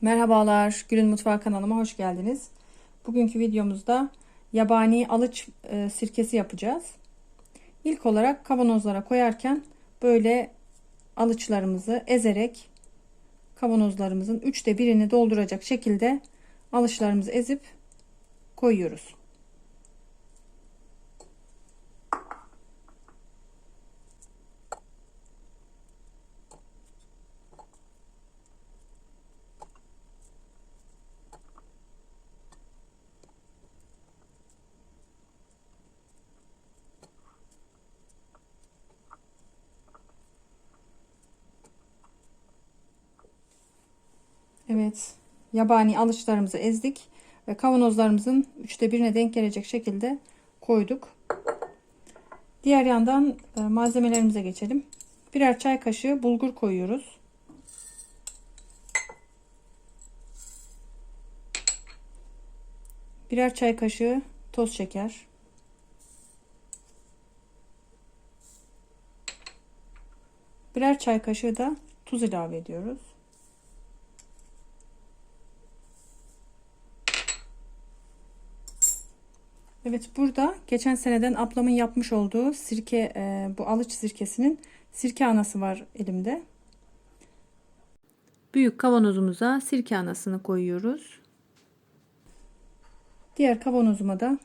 Merhabalar, Gül'ün Mutfağı kanalıma hoş geldiniz. Bugünkü videomuzda yabani alıç e, sirkesi yapacağız. İlk olarak kavanozlara koyarken böyle alıçlarımızı ezerek kavanozlarımızın üçte birini dolduracak şekilde alıçlarımızı ezip koyuyoruz. Evet, yabani alıçlarımızı ezdik ve kavanozlarımızın üçte birine denk gelecek şekilde koyduk. Diğer yandan e, malzemelerimize geçelim. Birer çay kaşığı bulgur koyuyoruz. Birer çay kaşığı toz şeker. Birer çay kaşığı da tuz ilave ediyoruz. Evet burada geçen seneden ablamın yapmış olduğu sirke e, bu alıç sirkesinin sirke anası var elimde. Büyük kavanozumuza sirke anasını koyuyoruz. Diğer kavanozuma da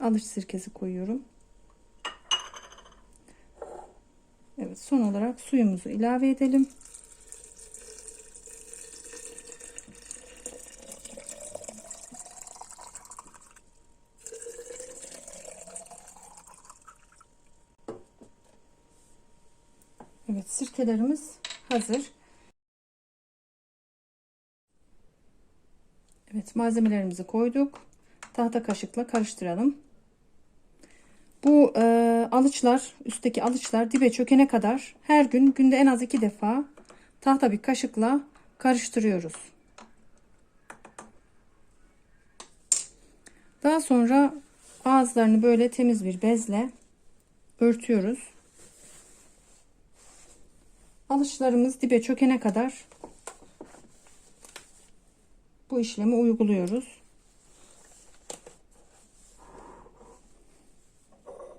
alıç sirkesi koyuyorum. Evet son olarak suyumuzu ilave edelim. Evet sirkelerimiz hazır. Evet malzemelerimizi koyduk. Tahta kaşıkla karıştıralım. Bu e, alıçlar üstteki alıçlar dibe çökene kadar her gün günde en az iki defa tahta bir kaşıkla karıştırıyoruz. Daha sonra ağızlarını böyle temiz bir bezle örtüyoruz. Alışlarımız dibe çökene kadar bu işlemi uyguluyoruz.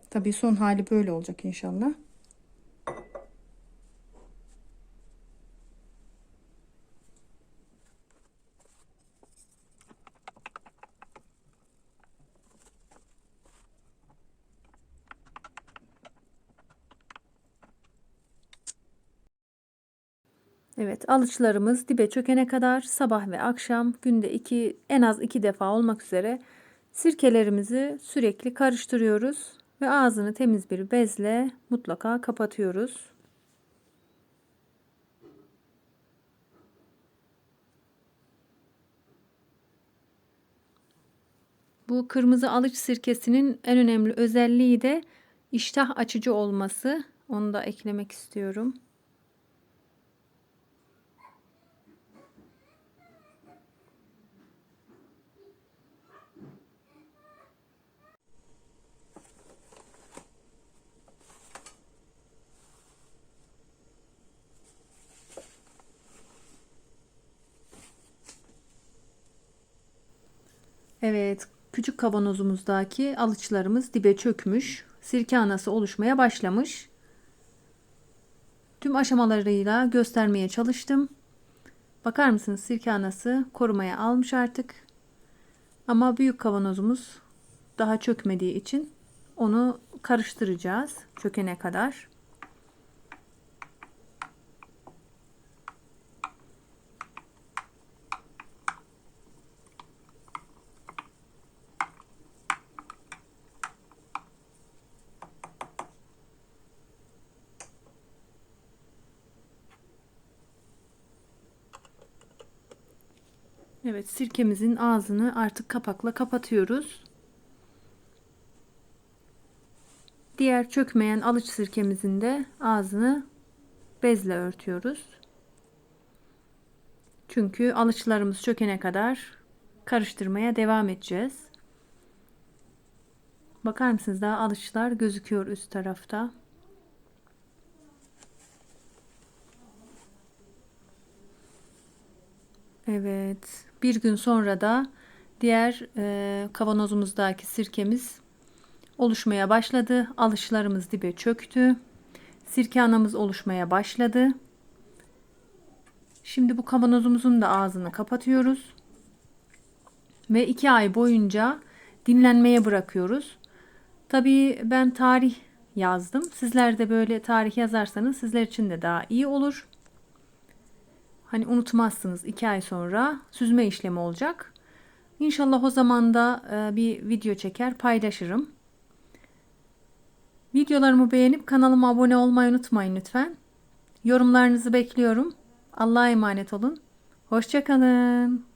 Tabii son hali böyle olacak inşallah. Evet alıçlarımız dibe çökene kadar sabah ve akşam günde iki en az iki defa olmak üzere sirkelerimizi sürekli karıştırıyoruz ve ağzını temiz bir bezle mutlaka kapatıyoruz. Bu kırmızı alıç sirkesinin en önemli özelliği de iştah açıcı olması. Onu da eklemek istiyorum. Evet, küçük kavanozumuzdaki alıçlarımız dibe çökmüş. Sirke anası oluşmaya başlamış. Tüm aşamalarıyla göstermeye çalıştım. Bakar mısınız sirke anası korumaya almış artık. Ama büyük kavanozumuz daha çökmediği için onu karıştıracağız çökene kadar. Evet sirkemizin ağzını artık kapakla kapatıyoruz. Diğer çökmeyen alıç sirkemizin de ağzını bezle örtüyoruz. Çünkü alıçlarımız çökene kadar karıştırmaya devam edeceğiz. Bakar mısınız daha alıçlar gözüküyor üst tarafta. Evet. Bir gün sonra da diğer e, kavanozumuzdaki sirkemiz oluşmaya başladı. Alışlarımız dibe çöktü. Sirke anamız oluşmaya başladı. Şimdi bu kavanozumuzun da ağzını kapatıyoruz. Ve iki ay boyunca dinlenmeye bırakıyoruz. Tabii ben tarih yazdım. Sizler de böyle tarih yazarsanız sizler için de daha iyi olur. Hani unutmazsınız iki ay sonra süzme işlemi olacak. İnşallah o zaman da e, bir video çeker paylaşırım. Videolarımı beğenip kanalıma abone olmayı unutmayın lütfen. Yorumlarınızı bekliyorum. Allah'a emanet olun. Hoşçakalın.